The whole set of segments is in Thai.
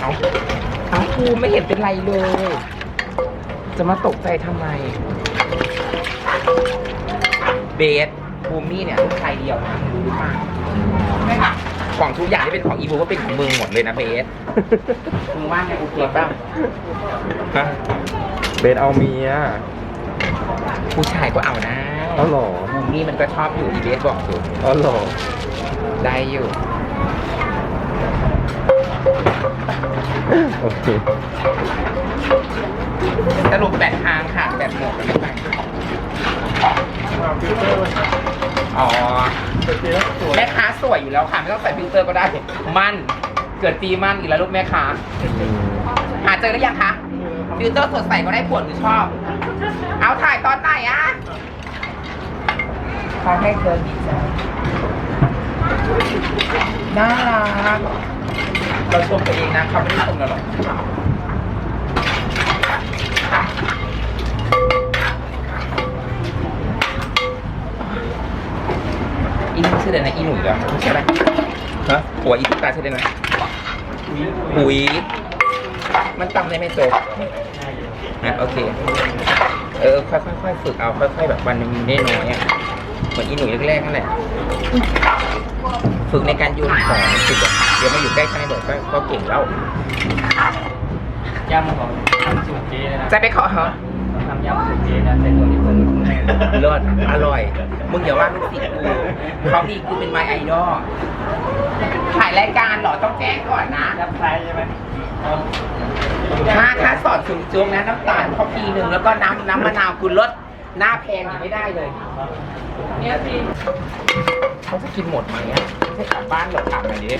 เอาเอาครูไม่เห็นเป็นไรเลย จะมาตกใจทำไม เบสบูมมี่เนี่ยลูกชายเดียวนะมึงรู้หรือเปล่าของทุกอย่างที่เป็นของอีบูก็เป็นของมึงหมดเลยนะเบสมึงว่าไงโอเคป่ะฮะเบสเอาเมียผู้ชายก็เอานะเอาเหรอบูมมี่มันก็ชอบอยู่อีเบสบอกอยู่เอาเหรอได้อยู่ โอเคสรุปแบตทางค่ะแบตหมดไม่ไปอ๋อแม่ค้าสวยอยู่แล้วค่ะ ไม่ต้องใส่ฟิลเตอร์ก็ได้ มั่น เกิดปีมั่นอีกแล้วลูกแม่ค้า หาเจอหรือยังคะฟิลเตอร์สดใสก็ได้ผลหรือชอบ เอาถ่ายตอนไหนอะเขาให้เธอดีใจ น่ารักเราชมตัวเองนะเขาไม่ได้ชมเราหรอกอีนุ่มชื่ออะไรนะอีหนุ่มเหรอใช่ไหมฮะหัวอีตุ๊กตาชื่ออะไรนะหุยมันจำได้ไมโจกนะโอเค เออค่อยๆค่อยฝึกเอาค่อยๆแบบวันหนึงน้อยอะเหมือนอีหนุ่ยแรกๆนั่นแหละ ฝึกในการโยนของฝึกอะเดี๋ยวมาอยู่ใกล้ข้างในบอกก็ก็เก่งแล้วยำของทำสูตรเจ๊นะจะไปขอเหรอทำยำสูตรเจ๊นะใส่ตัวนี้เพิ่มเลิศอร่อย มึงอย่าว่าลูกศิษย์กูเขามีกูเป็นไมไอดอลถ่ายรายการเหรอต้องแจ้งก่อนนะยับไซใช่ไหมถ้าถ้าสอนสูงจุงนะน้ำตาลเขาปีหนึ่งแล้วก็น้ำน้ำมะนาวคุณลด หน้าแพงอย่างไม่ได้เลย เนี่ยพี่เขาจะกินหมดไหมอะให้กลับบ้านเหรอถามหน่อยดิ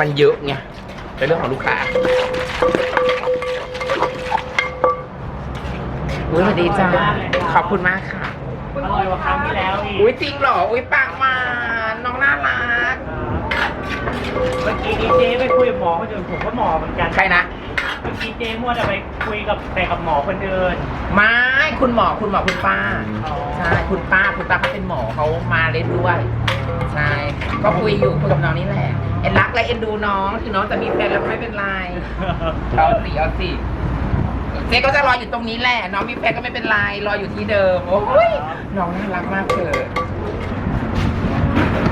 มันเยอะไงเป็นเรื่องของลูกค้าอุ้ยสวัสดีจ้าขอบคุณมากค่ะ อร่อยกว่าครั้งที่แล้วอีก อุ้ยจริงเหรอ อุ้ยปากหวานน้องน่ารัก เมื่อกี้นี้เจ๊ไปคุยกับหมอคนอื่นผมก็หมอเหมือนกัน ใครนะ เมื่อกี้เจ๊มัวแต่ไปคุยกับแต่กับหมอคนอื่นไม่คุณหมอคุณหมอคุณป้าอ๋อใช่คุณป้าคุณป้าเขาเป็นหมอเขามาเล่นด้วยใช่ก็คุยอยู่คุยกับน้องนี่แหละเอ็นรักและเอ็นดูน้องถึงน้องจะมีแฟนแล้วก็ไม่เป็นไรเอาสิเอาสิเจ๊ก็จะรออยู่ตรงนี้แหละน้องมีแฟนก็ไม่เป็นไรรออยู่ที่เดิมโอ้ยน้องน่ารักมากเลย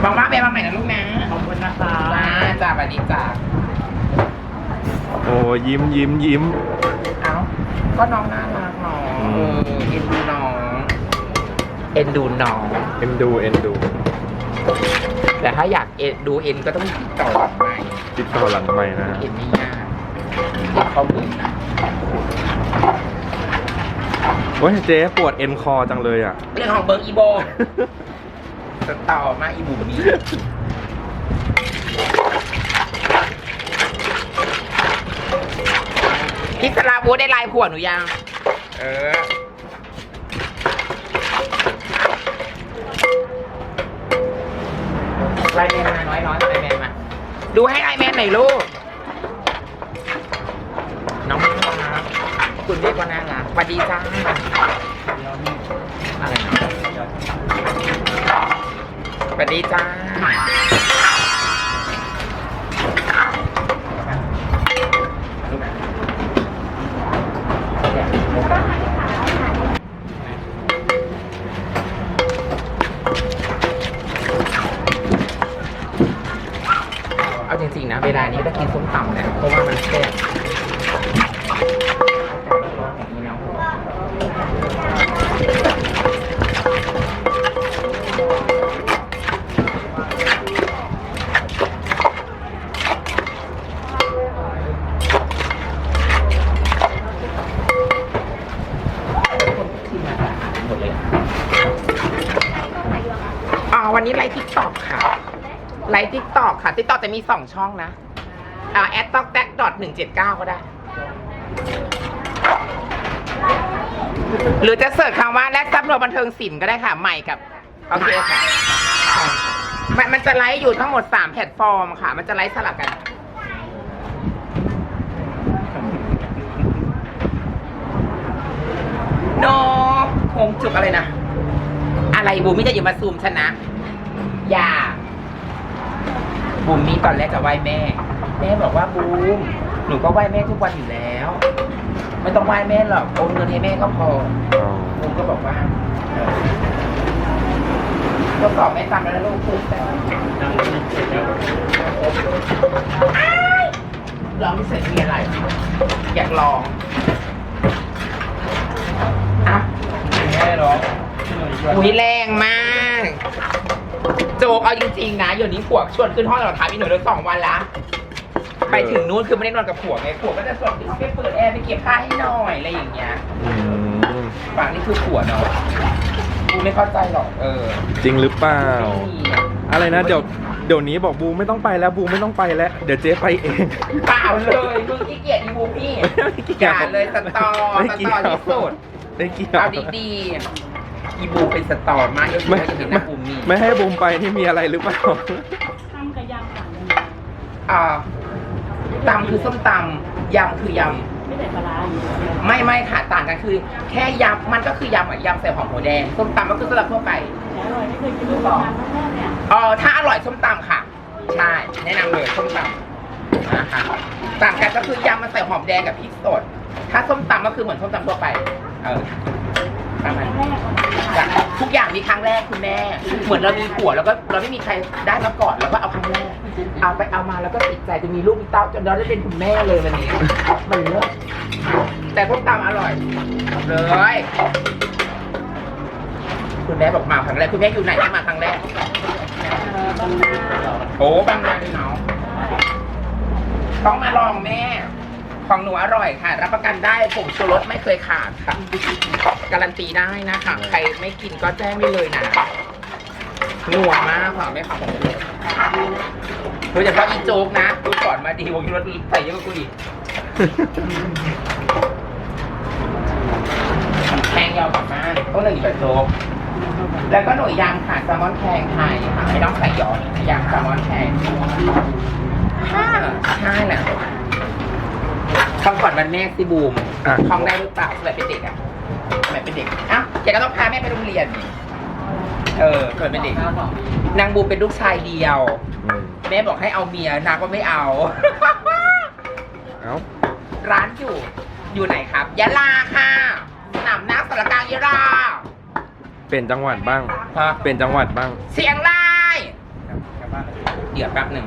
บอกว่าไปมาใหม่นะลูกนะขอบคุณนะคะจ้าจ้าสวัสดีจ้า โอ้ยิ้มยิ้มยิ้ม เอ้าก็น้องน่ารักน้องอืเอมอเอ็นดูน้องเอ็นดูน้องเอ็นดูเอ็นดูแต่ถ้าอยากเอ็นดูเอ็นก็ต้องติดต่อหลังใหม่ติดต่อหลังใหม่นะเอ็นไม่ยากเอ็นข้อมูลนะโอ้ยเจ๊ปวดเอ็นคอจังเลยอะ เรื่องของเบิร์กอีโบ จะต่อมาอีบุ๋มนี้ พิศราวูได้ไลน์ผัวหนูยัง เออ ไลน์แมนมาน้อยน้อยไลน์แมนมา ดูให้ไลน์แมนหน่อยลูก น้องน่ารักคุณเรียกว่าน่ารักสวัสดีจ้าอะไรนะสวัสดีจ้า เอาจริงๆนะเวลานี้ก็กินส้มตำแหละเพราะว่ามันแซ่บหม ไลฟ์ทิกตอกค่ะทิกตอกจะมีสองช่องนะอ่าแอดต็อกแท็กดอทหนึ่งเจ็ดเก้าก็ได้ หรือจะเสิร์ชคำว่าแลกซับนวบันเทิงศิลป์ก็ได้ค่ะ ใหม่กับ โอเคค่ะ มันมันจะไลฟ์อยู่ทั้งหมดสามแพลตฟอร์มค่ะ มันจะไลฟ์สลับกัน โนคงจุกอะไรนะ อะไรบูมไม่จะอยู่มาซูมฉันนะ อย่า บูมนี่ตอนแรกจะไหว้แม่ แม่บอกว่าบูมหนูก็ไหว้แม่ทุกวันอยู่แล้ว ไม่ต้องไหว้แม่หรอกโอนเงินให้แม่ก็พอบูมก็บอกว่าเออทดสอบไม่ทำแล้วลูกคุณแต่ลองที่เสร็จมีอะไร อยากลองอะแม่ร้องอุ้ยแรงมาก โจกเอาจริงๆนะเดี๋ยวนี้ผัวชวนขึ้นห้องเราถามอีหนูเลยสองวันละไปถึงนู้นคือไม่ได้นอนกับผัวไงผัวก็จะชวนขึ้นห้องไปเปิดแอร์ไปเก็บผ้าให้หน่อยอะไรอย่างเงี้ยอืมฝั่งนี้คือผัวเนาะกูไม่เข้าใจหรอกเออจริงหรือเปล่า ไม่มีอะอะไรนะเดี๋ยวเดี๋ยวนี้บอกบูมไม่ต้องไปแล้วบูมไม่ต้องไปแล้ว เดี๋ยวเจ๊ไปเอง เปล่าเลยมึงขี้เกียจอีบูพี่ไม่เกี่ยวอย่าเลยสตอไม่สเกี่ตยวอที่สุดไม่เกี่ยวเอาดีๆ อีบูเป็นสตอมากเดี๋ยวไม่จะเห็นไม่นะบูมนี่ไม่ให้บูมไปนี่มีอะไรหรือเปล่าทำกับยำต่างกันอ่าตำคือส้มตำยำคือยำไม่ใส่ปลาร้าอยู่ไม่ไม่ค่ะต่างกันคือ แค่ยำมันก็คือยำอะยำใส่หอมหัวแดงส้มตำก็คือสำหรับทั่วไปแต่อร่อยไม่เคยกินลูกประมาณนั้นแม่เนี่ยเออถ้าอร่อยส้มตำค่ะใช่แนะนำเลยส้มตำนะคะต่างกันก็คือยำมันใส่หอมแดงกับพริกสด ถ้าส้มตำก็คือเหมือนส้มตำทั่วไปเออ ประมาณแรกทุกอย่างมีครั้งแรกคุณแม่ เหมือนเรามีผัวแล้วก็เราไม่มีใครได้มาก่อนแล้วก็เอาครั้งแรกเอาไปเอามาแล้วก็ติดใจจะมีลูกมีเต้าจนเราได้เป็นคุณแม่เลยวันนี้มันเลิศแต่ส้มตำอร่อยเลยคุณแม่บอกมาครั้งแรกคุณแม่อยู่ไหนที่มาครั้งแรกโอ้บางนาเลยเนาะต้องมาลองแม่ ของหนูอร่อยค่ะ รับประกันได้ผงชูรสไม่เคยขาดค่ะ การันตีได้นะคะใครไม่กินก็แจ้งได้เลยนะนัวมากค่ะแม่ค่ะของชูรสโดยเฉพาะอีโจ๊กนะกูสอนมาดีวงชูรสใส่เยอะกว่ากูอีกแพงยาวกว่ามากต้องหนึ่งแบบโจ๊กแล้วก็หน่วยยางค่ะแซลมอนแพงไทยค่ะไม่ต้องใส่ยอนะยางแซลมอนแพงค่ะใช่แหละ ท่องก่อนวันแม่สิบูมอะท่องได้หรือเปล่าสมัยเป็นเด็กอะสมัยเป็นเด็กอ้าวแกก็ต้องพาแม่ไปโรงเรียนนี่เออสมัยเป็นเด็ก นางบูมเป็นลูกชายเดียว อืมแม่บอกให้เอาเมียนางก็ไม่เอา เอ้าร้านอยู่ อยู่ไหนครับยะลาค่ะสนามนักสารกลางยะลาเป็นจังหวัดบ้างฮะเป็นจังหวัดบ้างเสียงราย เดี๋ยวแป๊บหนึ่ง